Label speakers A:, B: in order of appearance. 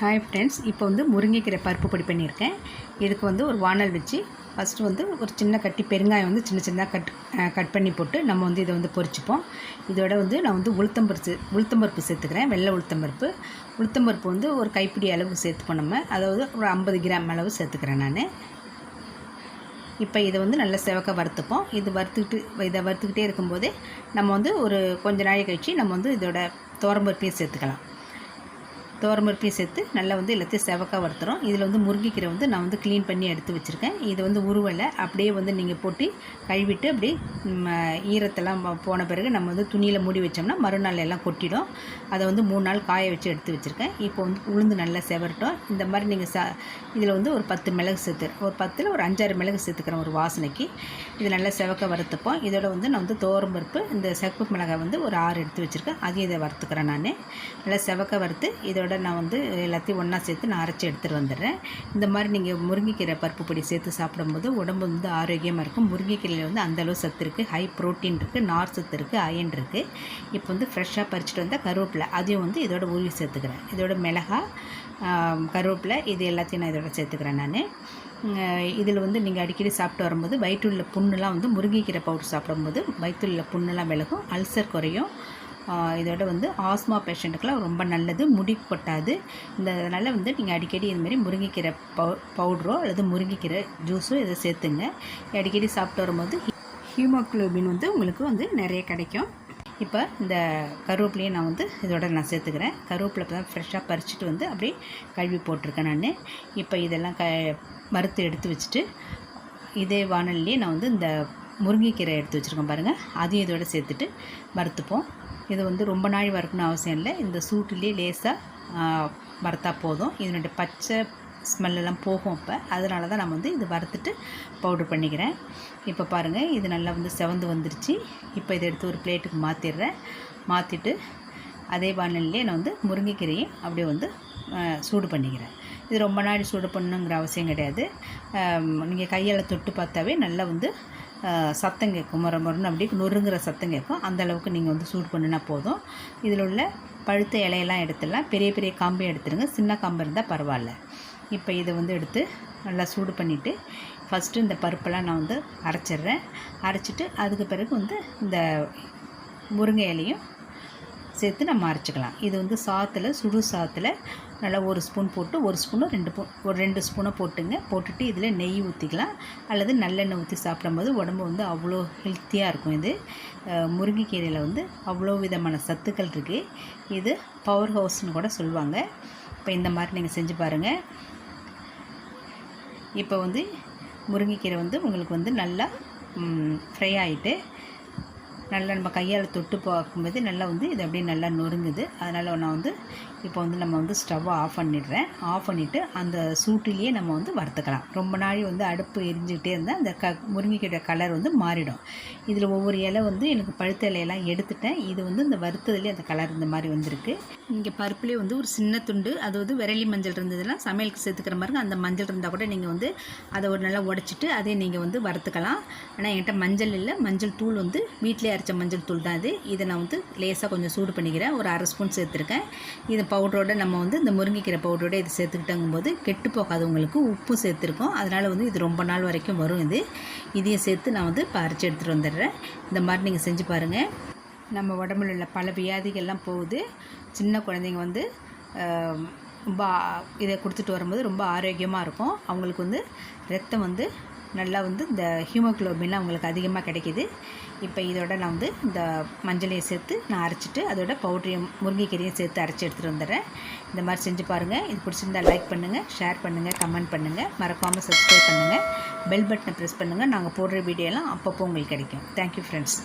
A: Hi friends இப்போ வந்து முருங்கைக்கீரை பருப்பு பொடி பண்ணியிருக்கேன். இதுக்கு வந்து ஒரு வானல் வச்சு ஃபஸ்ட்டு வந்து ஒரு சின்ன கட்டி பெருங்காயம் வந்து சின்ன சின்னதாக கட் கட் பண்ணி போட்டு நம்ம வந்து இதை வந்து பொரிச்சுப்போம். இதோட வந்து நான் வந்து உளுத்தம்பருப்பு உளுத்தம்பருப்பு சேர்த்துக்கிறேன். வெள்ளை உளுத்தம்பருப்பு உளுத்தம்பருப்பு வந்து ஒரு கைப்பிடி அளவு சேர்த்துப்போம் நம்ம. அதாவது ஒரு ஐம்பது கிராம் அளவு சேர்த்துக்கிறேன் நான். இப்போ இதை வந்து நல்லா செவக்க வறுத்துப்போம். இது வறுத்துக்கிட்டு இதை வறுத்துக்கிட்டே இருக்கும்போதே நம்ம வந்து ஒரு கொஞ்ச நாளை கழிச்சு நம்ம வந்து இதோட தோரம்பருப்பையும் சேர்த்துக்கலாம். தோரம்பருப்பையும் சேர்த்து நல்லா வந்து எல்லாத்தையும் செவக்காக வறுத்துறோம். இதில் வந்து முருங்கைக்கீரை வந்து நான் வந்து க்ளீன் பண்ணி எடுத்து வச்சுருக்கேன். இது வந்து உருவலை அப்படியே வந்து நீங்கள் போட்டு கழுவிட்டு அப்படியே ஈரத்தெல்லாம் போன பிறகு நம்ம வந்து துணியில் மூடி வச்சோம்னா மறுநாள் எல்லாம் கொட்டிடும். அதை வந்து மூணு நாள் காய வச்சு எடுத்து வச்சுருக்கேன். இப்போ வந்து உளுந்து நல்லா செவரட்டும். இந்த மாதிரி நீங்கள் ச இதில் வந்து ஒரு பத்து மிளகு சேர்த்து ஒரு பத்தில் ஒரு அஞ்சாறு மிளகு சேர்த்துக்கிறேன் ஒரு வாசனைக்கு. இது நல்லா செவக்க வறுத்துப்போம். இதோட வந்து நான் வந்து தோரம்பருப்பு இந்த செவப்பு மிளகாய் வந்து ஒரு ஆறு எடுத்து வச்சுருக்கேன். அதையும் இதை வறுத்துக்கிறேன் நான். நல்லா செவக்க வறுத்து இதோட நான் வந்து எல்லாத்தையும் ஒன்றா சேர்த்து நான் அரைச்சி எடுத்துகிட்டு வந்துடுறேன். இந்த மாதிரி நீங்கள் முருங்கைக்கீரை பருப்பு பொடி சேர்த்து சாப்பிடும்போது உடம்பு வந்து ஆரோக்கியமாக இருக்கும். முருங்கைக்கீரையில் வந்து அந்தளவு சத்து இருக்குது ஹை ப்ரோட்டீன் இருக்குது நார் சத்து இருக்குது அயன் இருக்குது இப்போ வந்து ஃப்ரெஷ்ஷாக பறிச்சுட்டு வந்தால் கருவேப்பிலை அதையும் வந்து இதோட உருவி சேர்த்துக்கிறேன். இதோட மிளகா கருவேப்பிலை இது எல்லாத்தையும் நான் இதோட சேர்த்துக்கிறேன் நான். இதில் வந்து நீங்கள் அடிக்கடி சாப்பிட்டு வரும்போது வயிற்றுள்ள புண்ணுலாம் வந்து முருங்கைக்கீரை பவுடர் சாப்பிடும்போது வயிற்றுள்ள புண்ணுலாம் விலகும். அல்சர் குறையும். இதோட வந்து ஆஸ்மா பேஷண்ட்டுக்கெலாம் ரொம்ப நல்லது முடி கொட்டாது. இந்த அதனால் வந்து நீங்கள் அடிக்கடி இதுமாரி முருங்கைக்கீரை பவு பவுட்ரோ அல்லது முருங்கைக்கீரை ஜூஸோ இதை சேர்த்துங்க. அடிக்கடி சாப்பிட்டு வரும்போது ஹீமோக்ளோபின் வந்து உங்களுக்கு வந்து நிறைய கிடைக்கும். இப்போ இந்த கருவேப்பிலையும் நான் வந்து இதோட நான் சேர்த்துக்கிறேன். கருவேப்பிலை இப்போ தான் ஃப்ரெஷ்ஷாக பறிச்சுட்டு வந்து அப்படியே கழுவி போட்டிருக்கேன் நான். இப்போ இதெல்லாம் க வறுத்து எடுத்து வச்சுட்டு இதே வானல்லையே நான் வந்து இந்த முருங்கைக்கீரை எடுத்து வச்சுருக்கேன் பாருங்கள் அதையும் இதோட சேர்த்துட்டு வறுத்துப்போம். இது வந்து ரொம்ப நாள் வறுக்கணும் அவசியம் இல்லை. இந்த சூட்டுலேயே லேசாக வறுத்தா போதும். இதனுடைய பச்சை ஸ்மெல்லாம் போகும் இப்போ. அதனால தான் நான் வந்து இது வறுத்துட்டு பவுடர் பண்ணிக்கிறேன். இப்போ பாருங்கள் இது நல்லா வந்து செவந்து வந்துருச்சு. இப்போ இதை எடுத்து ஒரு பிளேட்டுக்கு மாற்றிடுறேன் மாற்றிட்டு அதே வானல்லே நான் வந்து முருங்கைக்கீரையை அப்படியே வந்து சூடு பண்ணிக்கிறேன். இது ரொம்ப நாள் சூடு பண்ணணுங்கிற அவசியம் கிடையாது. நீங்கள் கையால் தொட்டு பார்த்தாவே நல்லா வந்து சத்தம் கேட்கும். முறை முறைன்னு அப்படியே நொறுங்குற சத்தம் கேட்கும். அந்த அளவுக்கு நீங்கள் வந்து சூடு பண்ணினா போதும். இதில் உள்ள பழுத்த இலையெல்லாம் எடுத்துடலாம். பெரிய பெரிய காம்பையும் எடுத்துருங்க சின்ன காம்பு இருந்தால் பரவாயில்ல. இப்போ இதை வந்து எடுத்து நல்லா சூடு பண்ணிவிட்டு ஃபஸ்ட்டு இந்த பருப்பெல்லாம் நான் வந்து அரைச்சிடுறேன். அரைச்சிட்டு அதுக்கு பிறகு வந்து இந்த முருங்கை இலையும் சேர்த்து நம்ம அரைச்சிக்கலாம். இது வந்து சாத்தில் சுடு சாத்தில் நல்லா ஒரு ஸ்பூன் போட்டு ஒரு ஸ்பூனும் ரெண்டு ஒரு ரெண்டு ஸ்பூனை போட்டுங்க. போட்டுட்டு இதில் நெய் ஊற்றிக்கலாம் அல்லது நல்லெண்ணெய் ஊற்றி சாப்பிடும்போது உடம்பு வந்து அவ்வளோ ஹெல்த்தியாக இருக்கும் இது. முருங்கைக்கீரையில் வந்து அவ்வளோ விதமான சத்துக்கள் இருக்குது இது பவர் ஹவுஸ்னு கூட சொல்லுவாங்க. இப்போ இந்த மாதிரி நீங்கள் செஞ்சு பாருங்கள் இப்போ வந்து முருங்கைக்கீரை வந்து உங்களுக்கு வந்து நல்லா ஃப்ரை ஆகிட்டு நல்லா நம்ம கையால் தொட்டு பார்க்கும்போது நல்லா வந்து இது அப்படியே நல்லா நொறுங்குது. அதனால் நான் வந்து இப்போ வந்து நம்ம வந்து ஸ்டவ்வை ஆஃப் பண்ணிடுறேன். ஆஃப் பண்ணிவிட்டு அந்த சூட்டிலேயே நம்ம வந்து வறுத்துக்கலாம். ரொம்ப நாள் வந்து அடுப்பு எரிஞ்சுக்கிட்டே இருந்தால் அந்த க முருங்கைக்கீரை கலர் வந்து மாறிடும். இதில் ஒவ்வொரு இலை வந்து எனக்கு பழுத்த இலையெல்லாம் எடுத்துட்டேன். இது வந்து இந்த வறுத்ததுலேயே அந்த கலர் இந்த மாதிரி வந்திருக்கு. இங்கே பருப்புலேயே வந்து ஒரு சின்ன துண்டு அது வந்து விரலி மஞ்சள் இருந்ததுன்னா சமையலுக்கு சேர்த்துக்கிற மாதிரி அந்த மஞ்சள் இருந்தால் கூட நீங்கள் வந்து அதை ஒரு நல்லா உடச்சிட்டு அதே நீங்கள் வந்து வறுத்துக்கலாம். ஆனால் என்கிட்ட மஞ்சள் இல்லை. மஞ்சள் தூள் வந்து வீட்டிலே அரைச்ச மஞ்சள் தூள் தான் இது. இதை நான் வந்து லேசாக கொஞ்சம் சூடு பண்ணிக்கிறேன். ஒரு அரை ஸ்பூன் சேர்த்துருக்கேன். இது பவுடரோட நம்ம வந்து இந்த முருங்கைக்கீரை பவுடரோட இது சேர்த்துக்கிட்டங்கும்போது கெட்டு போகாது உங்களுக்கு உப்பு சேர்த்துருக்கோம். அதனால் வந்து இது ரொம்ப நாள் வரைக்கும் வரும் இது. இதையும் சேர்த்து நான் வந்து இப்போ அரைச்சி எடுத்துகிட்டு வந்துடுறேன். இந்த மாதிரி நீங்கள் செஞ்சு பாருங்கள் நம்ம உடம்புல உள்ள பல வியாதிகள்லாம் போகுது. சின்ன குழந்தைங்க வந்து ரொம்ப இதை கொடுத்துட்டு வரும்போது ரொம்ப ஆரோக்கியமாக இருக்கும். அவங்களுக்கு வந்து ரத்தம் வந்து நல்லா வந்து இந்த ஹீமோக்ளோபின்லாம் உங்களுக்கு அதிகமாக கிடைக்கிது. இப்போ இதோட நான் வந்து இந்த மஞ்சளையும் சேர்த்து நான் அரைச்சிட்டு அதோட பவுடரையும் முருங்கைக்கீரையும் சேர்த்து அரைச்சி எடுத்துகிட்டு வந்துடுறேன். இந்த மாதிரி செஞ்சு பாருங்கள் இது பிடிச்சிருந்தா லைக் பண்ணுங்கள் ஷேர் பண்ணுங்கள் கமெண்ட் பண்ணுங்கள் மறக்காமல் சப்ஸ்கிரைப் பண்ணுங்கள் பெல் பட்டனை ப்ரெஸ் பண்ணுங்கள் நாங்கள் போடுற வீடியோலாம் அப்பப்போ உங்களுக்கு கிடைக்கும். Thank you friends